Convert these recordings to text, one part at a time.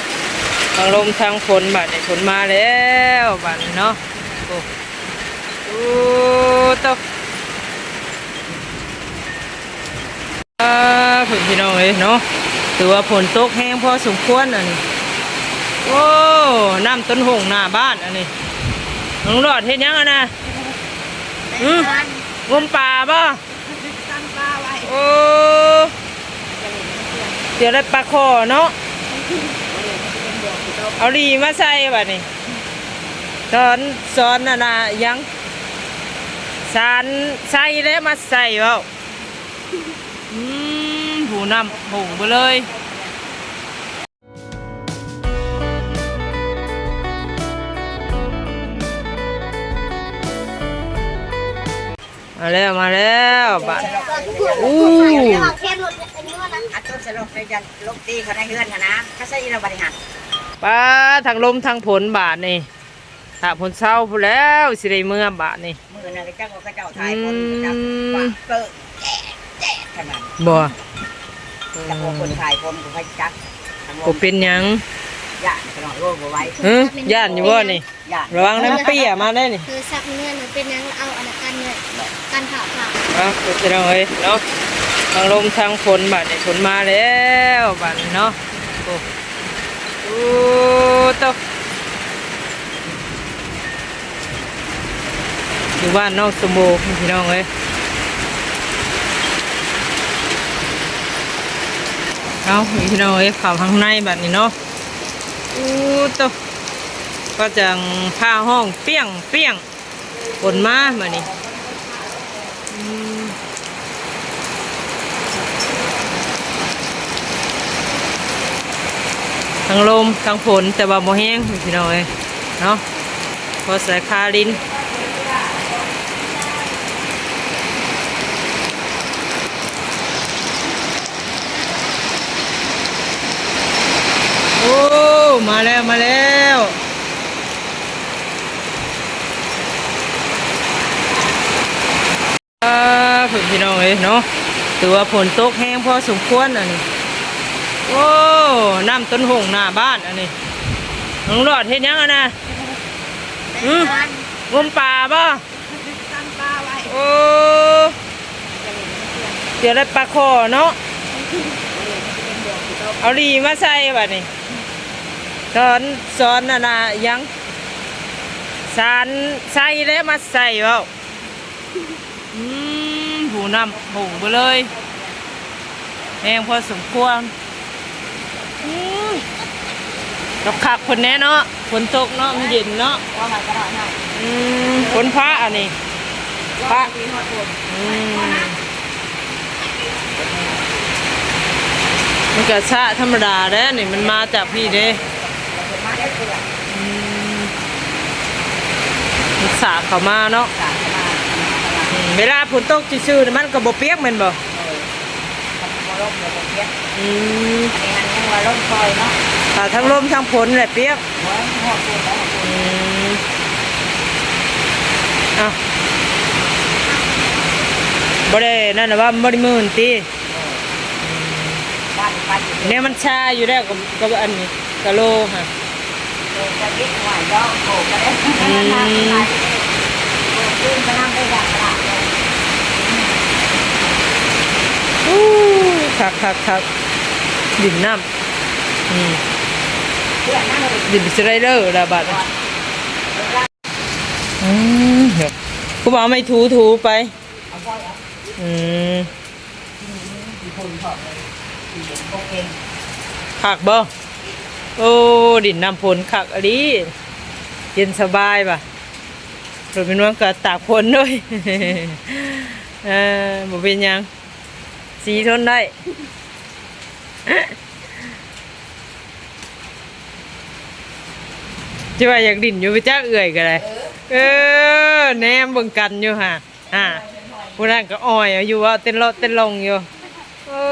ะทางลมทางฝนบัดนี้ฝนมาแล้วบัดนี้เนาะโอ้โอ้ตกอ่าผลพี่น้องเอ้ยเนาะถือว่าฝนตกแห้งพอสมควรอันนี้โอ้น้ำต้นหงหน้าบ้านอันนี้น้องหลอดเห็นยังอะนะอืมงมป่าบ่โอ้เดี๋ยวได้ปลาคอเนาะ เอาดีมาใส่บัดนี้สอนสอนน่ะนะยังสารใส่แล้วมาใส่เปล่าอืมหูนำหูไปเลยมาแล้วมาแล้วบัดอู้เอาแค่รถเป็นนวดนะอัดต้นสลบไปจะลบตีเขาได้เฮือนนะเขาใช้เราบริหาร ปลาทางลมทางผลบาทนี่ถ้าผลเศร้าพู้นแล้วสิได้เมื่อบาทนี่มือนั่นก็จ้างเขาเจ้าทายคนจับปากเปิดแจ๊ะแจ๊ะขนาดบ่จับคนทายคนกูให้จักกูเป็นหยังย่าขนาดโลกไว้ฮึย่านอยู่บ่นี่ย่าระวังน้ำเปียมาได้นี่คือซักเนื้อหนูเป็นยังเอาอันกันเนี่ยกันผ่าผ่าเอาไปเจอเอ้ยเนาะทางลมทางฝนบาดนี่ฝนมาแล้วบาดนี่เนาะโอ้โอ้ ตกอยู่บ้านนอกสมบูรณ์พี่น้องเอ้ยเอาพี่น้องเอ้ยเข่าข้างในแบบนี้เนาะอู้ตกก็จังผ้าห้องเปี้ยงเปี้ยงฝนมาแบบนี้ อืม ทั้งลมทั้งฝนแต่ว่าโมแห้งพี่น้องเอ้ยเนาะพอใส่คาลินโอ้มาแล้วมาแล้วอ่าพี่น้องเอ้ยเนาะถือว่าฝนตกแห้งพอสมควรอันนี้ โอ้น้ำต้นหงหน้าบ้านอันนี้น้องหลอดเห็นยังอะนะอืมงมป่าบ่ตั้งปลาไว้โอ้เดี๋ยวได้ปลาคอเนาะเอาดีมาใส่บัดนี้สอนสอนน่ะนะยังสารใส่แล้วมาใส่เปล่าอืมหูนำหูไปเลยแห้งพอสมควรอืม ดอกขักคนแน่เนาะฝนตกเนาะมันเย็นเนาะว่ามันก็ได้นะอืมฝนฟ้าอันนี้ปลาที่หอดคนอืมมันก็ชะธรรมดาเด้อนี่มันมาจากพี่เด้มาได้เปลือกอืมมันสาดเข้ามาเนาะสาดมาอืมเวลาฝนตกซื่อๆนี่มันก็บ่เปียกแม่นบ่ทำมาลบเลยผมเพี้ยนอืมอันนี้ยังว่าลบคอยเนาะ ถ้าทั้งลมทั้งฝนแหละเปียกหัวหอดคนแล้วหอดคนอืมเอ้าบ่ได้นั่นน่ะว่าบ่ได้มื่นติบ้านบ้านอยู่เนี่ยมันชาอยู่แล้วกับกับอันนี้กะโลฮะโอ้จะยิ่งหวานก็โผล่ก็ได้โผล่ขึ้นก็นั่งได้อย่างละอู้คักคักคักดินน้ำอืม ดินสไลเดอร์ระบาดอืมเดี๋ยวกูบอกไม่ถูถูไป อืมผักบ่โอ้ ดินน้ำฝนคักอะดีเย็นสบายป่ะรถเป็นว่าก็ตากฝนด้วยเออบ่เป็นยัง สีทนได้ จะว่าอยากดิ่นอยู่ไปจ้าเอื่อยก็ได้เออแนมเบิ่งกันอยู่ฮะอ่าผู้นั้นก็อ้อยอยู่ว่าเต้นรถเต้นลงอยู่โอ้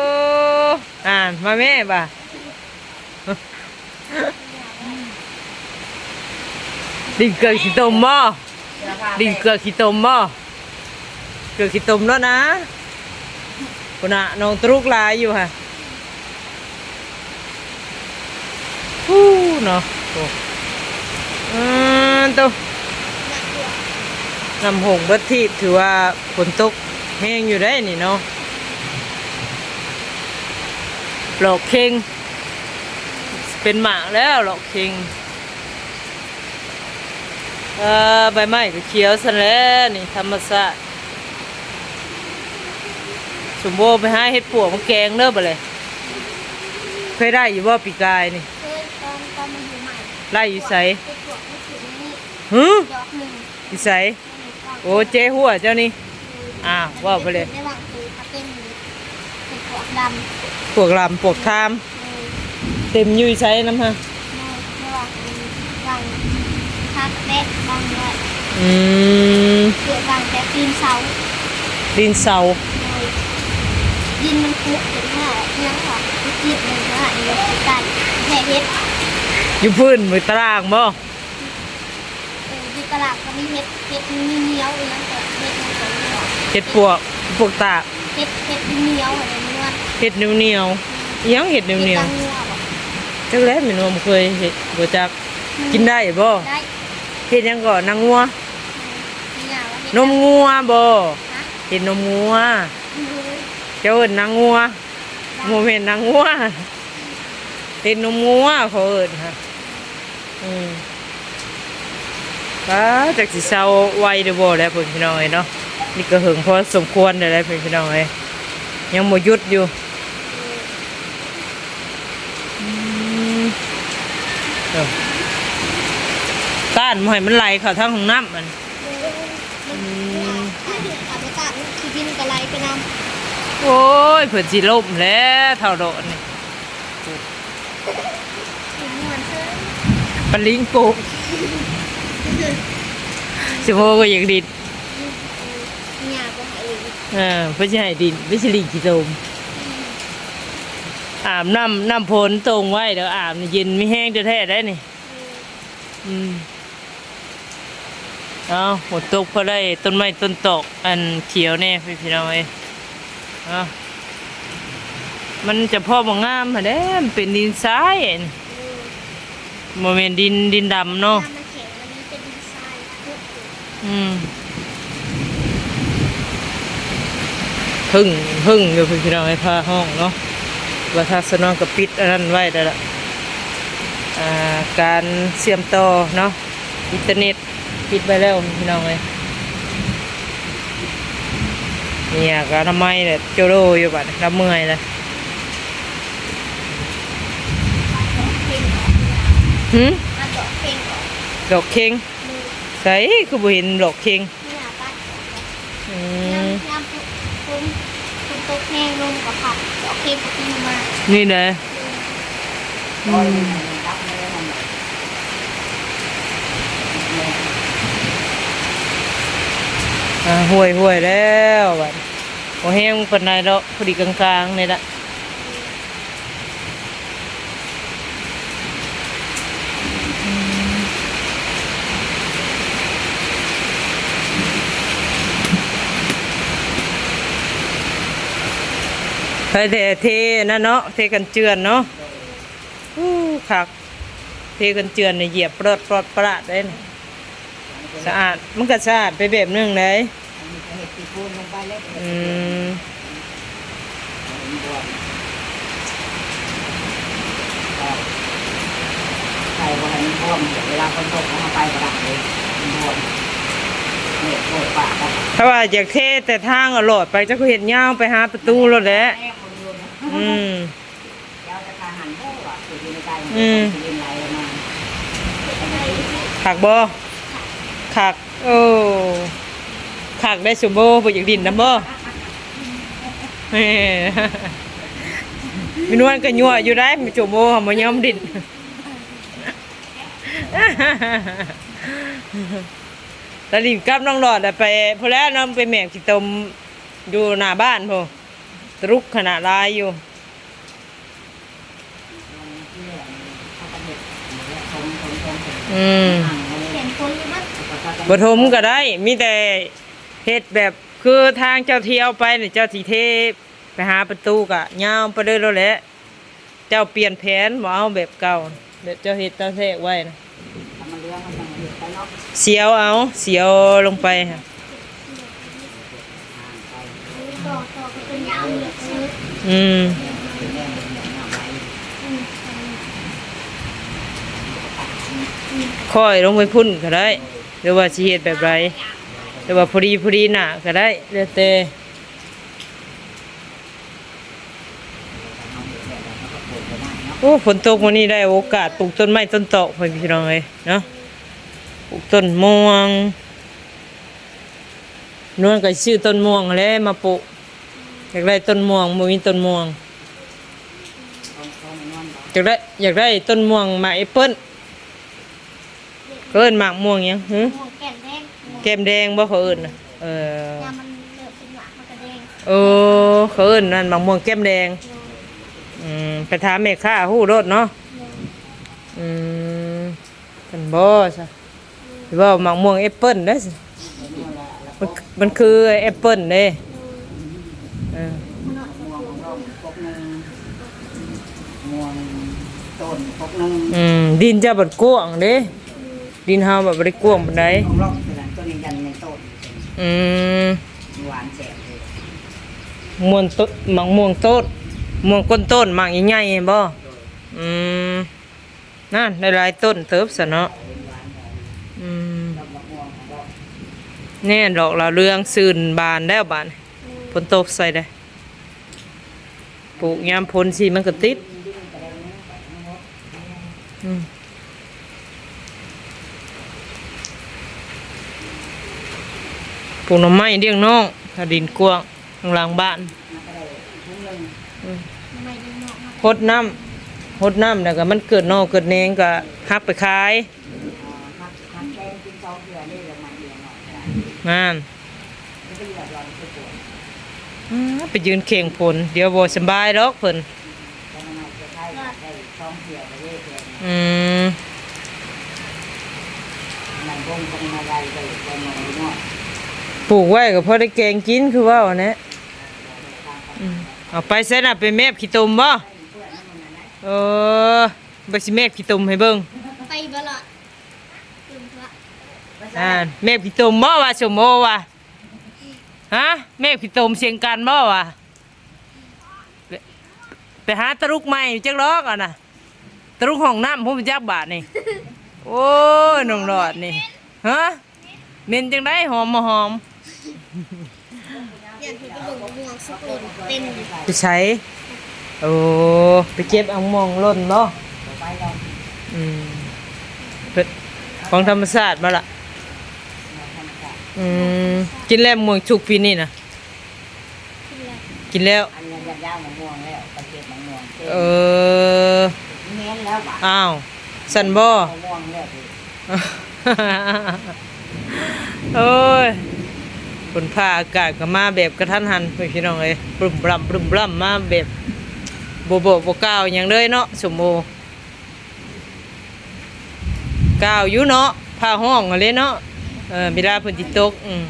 อ่านมาแม่บ่ะดิ่งเกลือขี้ตมบ่ดิ่งเกลือขี้ตมบ่เกลือขี้ตมแล้วนะคนน่ะน้องตรุกลายอยู่ฮะฮู้เนาะ อืมตัวกำหงเบัดทีบถือว่าฝนตกแห้งอยู่ได้นี่เนาะหลอกเค็งเป็นหมากแล้วหลอกเค็งเออใบไม้ก็เขียวซะแล้วนี่ธรรมชาติสมโบไปหาเห็ดปวกมาแกงเด้อบ่เลยเคยได้อยู่บ่ปีกายนี่ตอนมันอยู่ใหม่ ไล่อยู่ไสไปตรวจไม่ถึงนี่หืดอกหนึ่งอยู่ไสโอ้เจ๊หัวเจ้านี่อ่าว่าไปเลยระหว่างคือพักเต้นอยู่เป็นหัวดำปวกลำปวกทามเลยเต็มอยุ่ยใช้น้ำฮะในระหว่างคือวางพักและบางด้วยอืมเกิดวางแต่ตีนเสาดินเสาเลยดินมันคุกถึงว่าเนื้อค่ะจิตเลยว่าเนื้อคือกันแห่เฮ็ด อยู่พื้นมือตารางบ่เอออยู่ตลาดก็มีเฮ็ดเฮ็ดมีเหนียวอีกอย่างแต่เฮ็ดมันก็เหนียวเห็ดปวกปวกตากเฮ็ดเฮ็ดเหนียวอะไรเนื้อเห็ดเหนียวเหนียวๆอิหยังเห็ดเหนียวเหนียวตังงัวบ่จักแล้วไม่รู้มันเคยเห็ดบ่จักกินได้บ่ได้เห็ดหยังก่อนนางงัวมีอย่างว่าเฮ็ดนมงัวบ่ฮะเห็ดนมงัวอือเจ้าเอิ้นนางงัว โมเมนนางงัวเห็ดนมงัวเขาเอิ้นค่ะ อืมป้าจักสิเซาไวเด้อบ่แล้วเพิ่นพี่น้องเอ้ยเนาะนี่ก็เหิงพอสมควรได้แล้วเพิ่นพี่น้องเอ้ยยังบ่หยุดอยู่เออก้านมันให้มันไหลเข้าทางห้องน้ำมันมันถ้าเดือดอาบน้ำคือดินกระไรไปนำโอ้ยเผื่อสิล่มแล้วเท่าโดนนี่ถึงมันเถอะ ปลาลิงกุกสิโมก็อยากดินเนี่ยก็ให้เองเออเพื่อจะให้ดินไม่ใช่ลิงกี่โตมอาบน้ำน้ำพลตรงไว้เดี๋ยวอาบนี่เย็นไม่แห้งจะแท้ๆได้นี่อืมเอาหมดตกพอได้ต้นไม้ต้นตอกอันเขียวแน่พี่พี่น้องเอ้ยเอามันจะพ่อมงามมาเด้มันเป็นดินทรายนี่ โมเมนดินดินดำเนาะน้ำมันแข็งวันนี้เป็นดินทรายทุกตัวอืมพึ่งพึ่งอยู่พี่น้องไอ้พาห้องเนาะว่าทัศนองกับปิดอันนั้นไว้ได้ละอ่าการเชื่อมต่อเนาะอินเทอร์เน็ตปิดไปแล้วพี่น้องเลยเนี่ยก็ทำไมเนี่ยโจโรอยู่บัดรับเมื่อยเลย เพ่งออก หืมมาดอกเพ่งออกดอกเค็งมือใส่คือบ่เห็นดอกเค็งเนี่ยปัดออกแล้วอืน้มำน้ำปุ๊บปุ๊บปุ๊บตกแห้งลงกับผักดอกเพ่งก็ขึ้นมานี่เลยโอ้ยรับมือมันอ่าห่วยห่วยแล้วบัดโอ้แห้งปานใดดอกพอดีกลางๆนี่ละ เคยแต่เทนะเนาะเทกันเจือนเนาะอู้คักเทกันเจือนเนี่ยเหยียบปลดปลดปลาดได้นสะอาดมันก็สะอาดไปแบบนึงเลยเห็ดตีปูนลงเล็กอืมใส่ไว้ให้มันท่วมเวลาฝนตกเอามาไปกระดับเลยมันท่วม เพรากครับถ้าว่าอยากเทศแต่ทางอะโหลดไปจะก็เห็นย่าวไปหาประตูรถแหล้วอืมอืมคือในไหลมาขักบ่ขัก โอ้ขักได้สมโบบ่อยากดินนะบ่แหม่มีนวลก็ยั่วอยู่ได้มีสมโบหบ่ยอมดิน ตาลินกับน้องหลอดอะไปพอแล้วน้องไปแหมกสิตมอยู่หน้าบ้านพอตรุกขนาดลายอยู่อืมเห็นคนหรือมั้งบทมก็ได้ มีแต่เฮ็ดแบบคือทางเจ้าเที่ยวไปเนี่ยเจ้าสีเทไปหาประตูกะยาวไปเลยแล้วแหละ เจ้าเปลี่ยนแผนบ่เอาแบบเก่าเดี๋ยวเจ้าเห็ดเจ้าแทกไว้นะ เสียวเอาเสียวลงไปค่ะอืมค่อยลงไปพุ่นก็ได้ หรือว่าสิเฮ็ดแบบไรหรือว่าพอดีพอดีหนาก็ได้เดี๋ยวแต่โอ้ฝนตกวันนี้ได้โอกาสปลูกต้นไม้ต้นตไปพี่น้องเลยเนาะ ปลูกต้นม่วงนวลก็ชื่อต้นม่วงแล้วมาปลูกอยากได้ต้นม่วงบ่มีต้นม่วงต้องต้องนวลต่ออยากได้อยากได้ต้นม่วงหมากแอปเปิ้ลเขาเอิ้นหมากม่วงหยังหึหมวกแก้มแดงแก้มแดงบ่เขาเอิ้นน่ะเออยามันเลือดเป็นหวานมันกระแดงเออเขาเอิ้นนั่นหมากม่วงแก้มแดงอืมไปถามแม่ค้าฮู้รถเนาะอืมกันบ่ซะ หรือว่าหมากม่วงแอปเปิ้ลเด้อสิมันมันคือแอปเปิ้ลเด้เออม่วงของเราพวกหนึงม่วงต้นพวกหนึงอืมดินจะบัดกว้างเด้ดินเฮาแบบบ่ได้กว้างปานใดของเราเป็นอันต้นยันในต้นอืมหวานแสบเลยม่วงต้นหมากม่วงต้นม่วงก้นต้นหมากใหญ่ๆบ่อืมนั่นหลายๆต้นเติบซะเนาะอืม เรามะม่วงของเรา แน่ดอกเราวเรืองซื่นบานแล้วบานฝนตกใส่ได้ปลูกยามพ้นสิมันก็ติดอืมปลูกหน่อไม้เลี้ยงน้องถ้าดินกว้างข้างหลังบ้านมันก็ได้ทุกเรื่องไม่ได้เหมาะมากหดน้ำหดน้ำแล้วก็มันเกิดนอกเกิดแหนงก็หักไปขาย งานไม่นไปยืนเข่งผลเดี๋ยวบ่สบายดอกเพิ่นอืมปลูกไว้ก็พอได้แกงกินคือว่าแนะอืมเอาไปเสน่ะไปแมบขี้ตุ่มบ่เออบ่สิแมบขี้ตุ่มให้เบิ่งไปบ้าละลืมละ อ่าแมบขี้ตุ่มบ่ว่าสมโอว่าฮะแมบขี้ตุ่มเสียงกันบ่ว่าไปไปหาตะลุกใหม่จักลอกอะนะตะลุกห้องน้ำผมจักบาทนี่โอ้ยน้องหลอดนี่ฮะเมนจังได้หอมมาหอมอย่างที่กระบอกม่วงสกุลเต็มอยู่ไปใช้โอ้ไปเก็บเอังมองล่นเนาะเราอืมเพิ่นของธรรมชาติมาละ อืมกินแล้วม่วงชุกปีนี้นะกินแล้วอันนี้ยาวมะม่วงแล้วตะเกียบมะม่วงเออเน้นแล้วป่ะอ้าวสันบ่มะม่วงแล้วโอ้ยฝนฟ้าอากาศก็มาแบบกระทันหันพี่น้องเอ้ยปรึมปร่ำปรึมปร่ำมาแบบโบโบโบก้าวอย่างเลยเนาะสมโมก้าวอยู่เนาะผ้าห้องอะไรเนาะ เออเวลาฝนติตก อืม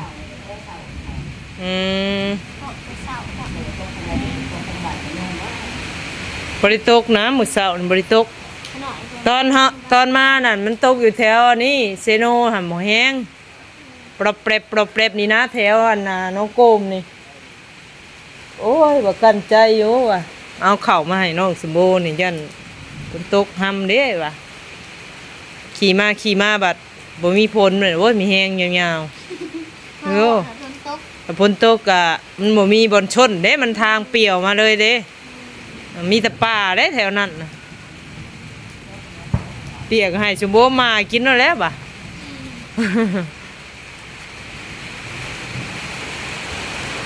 อืมบริตกนะมือเช้านี่บริตก ตอนฮะตอนมานั่นมันตกอยู่แถวนี้เซโนหันหมอแห้งปรบเปรบปรบเปรบนี่นะแถวอันน่ะน้องโกมนี่ โอ้ยว่ากันใจอยู่ว่ะ เอาเข่ามาให้น้องสมโบนี่ยันฝนตกหำเด้ว่ะ ขี่มาขี่มาบัด บ่มีพลเลยโอ้ยมีแห้งยาวๆโอ้ฝนตกแต่ฝนตกอะมันบ่มีบอนชนเด้ มันทางเปี่ยวมาเลยเด้ มีแต่ป่าเด้แถวนั้นน่ะเปียกให้ชมโบมากินแล้วแหล้วบ่ะ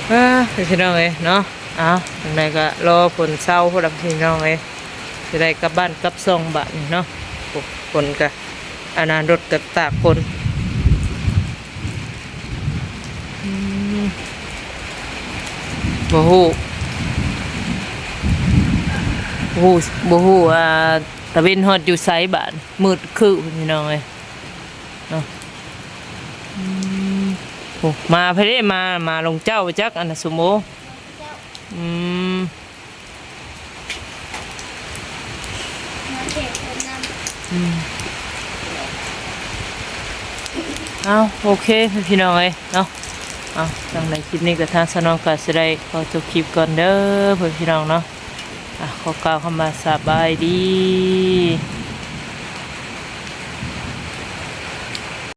เอ้อพี่น้องเอ้ยเนาะเอาจังไดก็รอฝนเศร้าพวกเราพี่น้องเอ้ยจะได้กลับบ้านกลับซองบะนี่เนาะโอ้ฝนก็ อนนานรถกับตากฝนอืมบ่ฮู้บ่ฮู้บ่ฮู้ว่าตะเวนฮอดอยู่ไสบาดมืดคือพี่น้องเอ้ยเนาะอืมโอ้มาเพิ่นได้มามาลงเจ้าไปจักอันน่ะสุโมเจ้าอืม มาเก็บคนน อืม เอาโอเคพี่น้องเอ้ยเนาะเอาทางในคลิปนี้กับทางสนองกาสได้ขอจบคลิปก่อนเด้อเพื่อนพี่น้องเนาะอะขอกล่าวคำว่าสบายดี